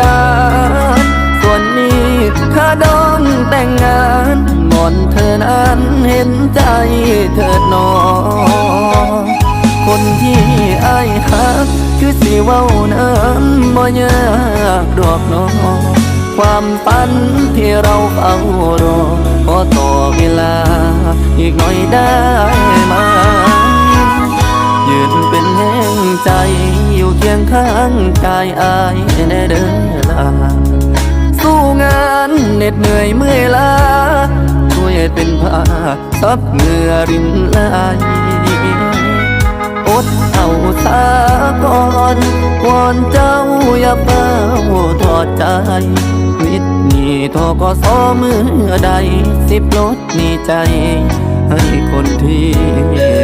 การ ส่วนนี้ค่าดองแต่งงานหมอนเธอนั้นเห็นใจเถิดหนอ คนที่อายหักคือสิเว้านั้นบ่ยากดอกหนอความฝันที่เราเฝ้ารอขอต่อเวลาอีกหน่อยได้ งข้างกายอายแน่เดินลาสู้งานเหน็ดเหนื่อยเมื่อยล้าช่วยเป็นผ้าซับเหงื่อรินไหลอดเอาสาก่อนวอนเจ้าอย่าเฝ้าทอดใจวิตนี่ทกสมือใดสิบลดนี่ใจ ให้คนที่